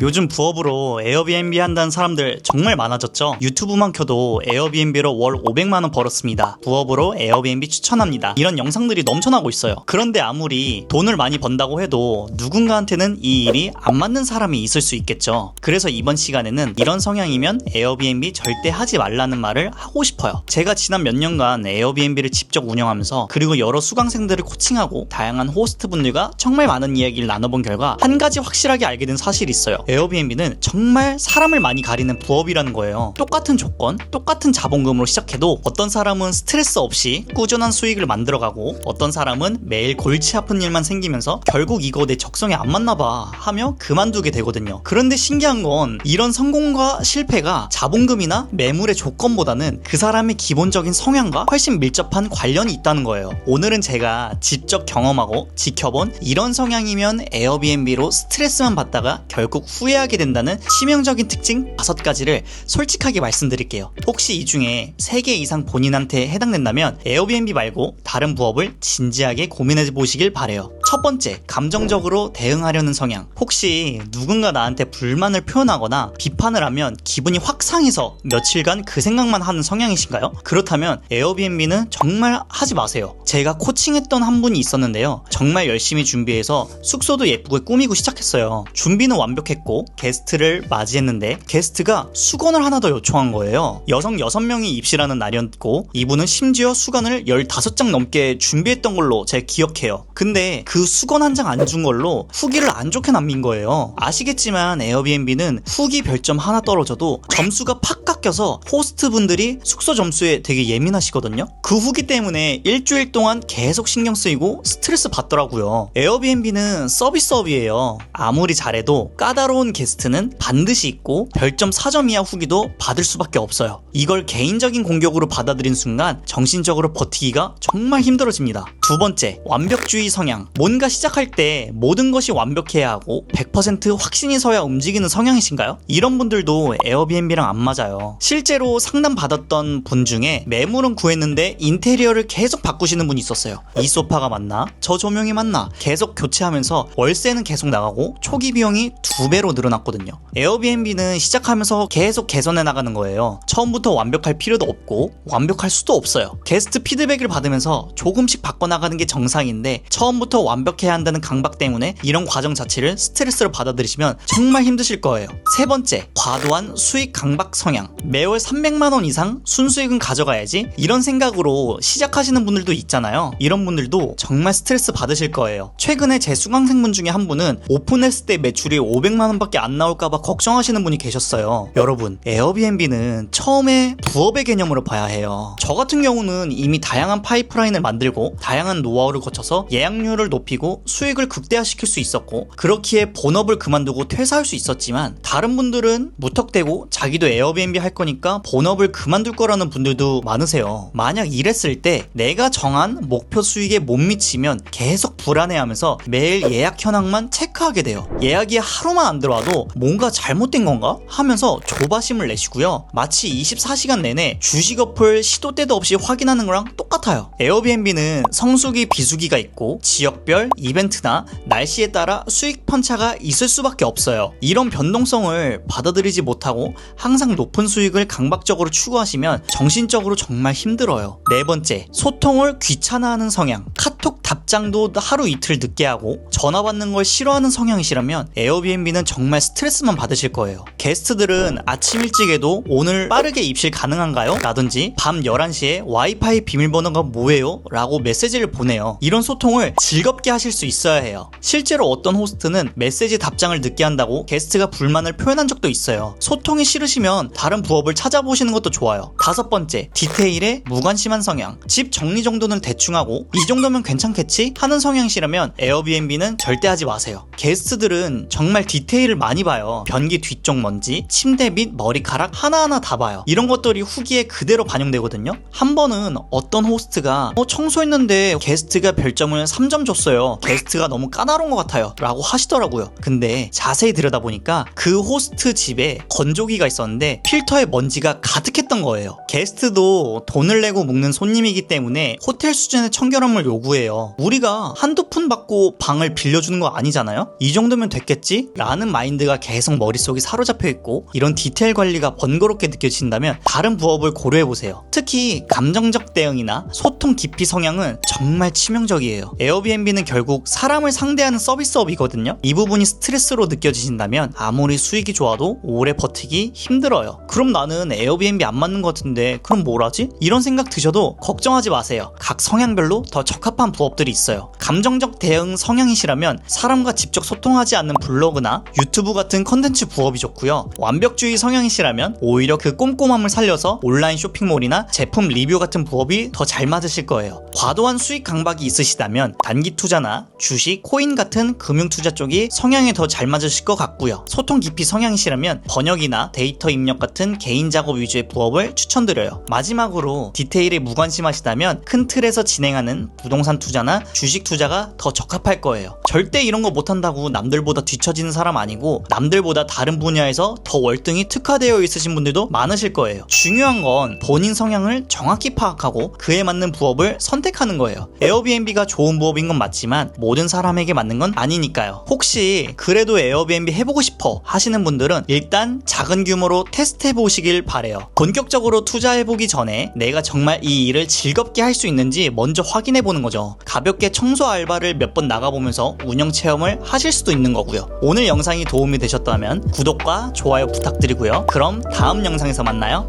요즘 부업으로 에어비앤비 한다는 사람들 정말 많아졌죠? 유튜브만 켜도 에어비앤비로 월 500만원 벌었습니다. 부업으로 에어비앤비 추천합니다. 이런 영상들이 넘쳐나고 있어요. 그런데 아무리 돈을 많이 번다고 해도 누군가한테는 이 일이 안 맞는 사람이 있을 수 있겠죠. 그래서 이번 시간에는 이런 성향이면 에어비앤비 절대 하지 말라는 말을 하고 싶어요. 제가 지난 몇 년간 에어비앤비를 직접 운영하면서 그리고 여러 수강생들을 코칭하고 다양한 호스트분들과 정말 많은 이야기를 나눠본 결과 한 가지 확실하게 알게 된 사실이 있어요. 에어비앤비는 정말 사람을 많이 가리는 부업이라는 거예요. 똑같은 조건, 똑같은 자본금으로 시작해도 어떤 사람은 스트레스 없이 꾸준한 수익을 만들어가고 어떤 사람은 매일 골치 아픈 일만 생기면서 결국 이거 내 적성에 안 맞나 봐 하며 그만두게 되거든요. 그런데 신기한 건 이런 성공과 실패가 자본금이나 매물의 조건보다는 그 사람의 기본적인 성향과 훨씬 밀접한 관련이 있다는 거예요. 오늘은 제가 직접 경험하고 지켜본 이런 성향이면 에어비앤비로 스트레스만 받다가 결국 후회하게 된다는 치명적인 특징 5가지를 솔직하게 말씀드릴게요. 혹시 이 중에 3개 이상 본인한테 해당된다면 에어비앤비 말고 다른 부업을 진지하게 고민해 보시길 바래요. 첫 번째, 감정적으로 대응하려는 성향. 혹시 누군가 나한테 불만을 표현하거나 비판을 하면 기분이 확 상해서 며칠간 그 생각만 하는 성향이신가요? 그렇다면 에어비앤비는 정말 하지 마세요. 제가 코칭했던 한 분이 있었는데요. 정말 열심히 준비해서 숙소도 예쁘게 꾸미고 시작했어요. 준비는 완벽했고 게스트를 맞이했는데 게스트가 수건을 하나 더 요청한 거예요. 여성 6명이 입실하는 날이었고 이분은 심지어 수건을 15장 넘게 준비했던 걸로 제가 기억해요. 근데 그 수건 한 장 안 준 걸로 후기를 안 좋게 남긴 거예요. 아시겠지만 에어비앤비는 후기 별점 하나 떨어져도 점수가 팍 깎여서 호스트 분들이 숙소 점수에 되게 예민하시거든요. 그 후기 때문에 일주일 동안 계속 신경 쓰이고 스트레스 받더라고요. 에어비앤비는 서비스업이에요. 아무리 잘해도 까다로운 게스트는 반드시 있고 별점 4점 이하 후기도 받을 수밖에 없어요. 이걸 개인적인 공격으로 받아들인 순간 정신적으로 버티기가 정말 힘들어집니다. 두 번째, 완벽주의 성향. 뭔가 시작할 때 모든 것이 완벽해야 하고 100% 확신이 서야 움직이는 성향이신가요? 이런 분들도 에어비앤비랑 안 맞아요. 실제로 상담 받았던 분 중에 매물은 구했는데 인테리어를 계속 바꾸시는 분이 있었어요. 이 소파가 맞나? 저 조명이 맞나? 계속 교체하면서 월세는 계속 나가고 초기 비용이 두 배로 늘어났거든요. 에어비앤비는 시작하면서 계속 개선해 나가는 거예요. 처음부터 완벽할 필요도 없고 완벽할 수도 없어요. 게스트 피드백을 받으면서 조금씩 바꿔 나가는 게 정상인데 처음부터 완 벽해야 한다는 강박 때문에 이런 과정 자체를 스트레스로 받아들이시면 정말 힘드실 거예요. 세 번째, 과도한 수익 강박 성향. 매월 300만 원 이상 순수익은 가져가야지 이런 생각으로 시작하시는 분들도 있잖아요. 이런 분들도 정말 스트레스 받으실 거예요. 최근에 제 수강생분 중에 한 분은 오픈했을 때 매출이 500만 원밖에 안 나올까봐 걱정하시는 분이 계셨어요. 여러분, 에어비앤비는 처음에 부업의 개념으로 봐야 해요. 저 같은 경우는 이미 다양한 파이프라인을 만들고 다양한 노하우를 거쳐서 예약률을 높이 고 수익을 극대화시킬 수 있었고 그렇기에 본업을 그만두고 퇴사할 수 있었지만 다른 분들은 무턱대고 자기도 에어비앤비 할 거니까 본업을 그만둘 거라는 분들도 많으세요. 만약 이랬을 때 내가 정한 목표 수익에 못 미치면 계속 불안해하면서 매일 예약 현황만 체크하게 돼요. 예약이 하루만 안 들어와도 뭔가 잘못된 건가 하면서 조바심을 내시고요. 마치 24시간 내내 주식 어플 시도 때도 없이 확인하는 거랑 똑같아요. 에어비앤비는 성수기 비수기가 있고 지역별 이벤트나 날씨에 따라 수익 편차가 있을 수밖에 없어요. 이런 변동성을 받아들이지 못하고 항상 높은 수익을 강박적으로 추구하시면 정신적으로 정말 힘들어요. 네 번째, 소통을 귀찮아하는 성향. 카톡 답장도 하루 이틀 늦게 하고 전화 받는 걸 싫어하는 성향이시라면 에어비앤비는 정말 스트레스만 받으실 거예요. 게스트들은 아침 일찍에도 오늘 빠르게 입실 가능한가요? 라든지 밤 11시에 와이파이 비밀번호가 뭐예요? 라고 메시지를 보내요. 이런 소통을 즐겁게 하실 수 있어야 해요. 실제로 어떤 호스트는 메시지 답장을 늦게 한다고 게스트가 불만을 표현한 적도 있어요. 소통이 싫으시면 다른 부업을 찾아보시는 것도 좋아요. 다섯 번째, 디테일에 무관심한 성향. 집 정리 정도는 대충 하고 이 정도면 괜찮 겠지? 하는 성향이시라면 에어비앤비는 절대 하지 마세요. 게스트들은 정말 디테일을 많이 봐요. 변기 뒤쪽 먼지, 침대 및 머리카락 하나하나 다 봐요. 이런 것들이 후기에 그대로 반영되거든요. 한 번은 어떤 호스트가 어, 청소했는데 게스트가 별점을 3점 줬어요. 게스트가 너무 까다로운 것 같아요. 라고 하시더라고요. 근데 자세히 들여다보니까 그 호스트 집에 건조기가 있었는데 필터에 먼지가 가득했던 거예요. 게스트도 돈을 내고 묵는 손님이기 때문에 호텔 수준의 청결함을 요구해 요. 우리가 한두 푼 받고 방을 빌려주는 거 아니잖아요? 이 정도면 됐겠지? 라는 마인드가 계속 머릿속에 사로잡혀 있고 이런 디테일 관리가 번거롭게 느껴진다면 다른 부업을 고려해보세요. 특히 감정적 대응이나 소통 깊이 성향은 정말 치명적이에요. 에어비앤비는 결국 사람을 상대하는 서비스업이거든요. 이 부분이 스트레스로 느껴지신다면 아무리 수익이 좋아도 오래 버티기 힘들어요. 그럼 나는 에어비앤비 안 맞는 것 같은데 그럼 뭘 하지? 이런 생각 드셔도 걱정하지 마세요. 각 성향별로 더 적합한 부업들이 있어요. 감정적 대응 성향이시라면 사람과 직접 소통하지 않는 블로그나 유튜브 같은 컨텐츠 부업이 좋고요. 완벽주의 성향이시라면 오히려 그 꼼꼼함을 살려서 온라인 쇼핑몰이나 제품 리뷰 같은 부업이 더 잘 맞으실 거예요. 과도한 수익 강박이 있으시다면 단기 투자나 주식, 코인 같은 금융 투자 쪽이 성향에 더 잘 맞으실 것 같고요. 소통 깊이 성향이시라면 번역이나 데이터 입력 같은 개인 작업 위주의 부업을 추천드려요. 마지막으로 디테일에 무관심하시다면 큰 틀에서 진행하는 부동산 투자나 주식 투자가 더 적합할 거예요. 절대 이런 거 못한다고 남들보다 뒤처지는 사람 아니고 남들보다 다른 분야에서 더 월등히 특화되어 있으신 분들도 많으실 거예요. 중요한 건 본인 성향을 정확히 파악하고 그에 맞는 부업을 선택하는 거예요. 에어비앤비가 좋은 부업인 건 맞지만 모든 사람에게 맞는 건 아니니까요. 혹시 그래도 에어비앤비 해보고 싶어 하시는 분들은 일단 작은 규모로 테스트 해 보시길 바래요. 본격적으로 투자해 보기 전에 내가 정말 이 일을 즐겁게 할 수 있는지 먼저 확인해 보는 거죠. 가볍게 청소 알바를 몇 번 나가보면서 운영 체험을 하실 수도 있는 거고요. 오늘 영상이 도움이 되셨다면 구독과 좋아요 부탁드리고요. 그럼 다음 영상에서 만나요.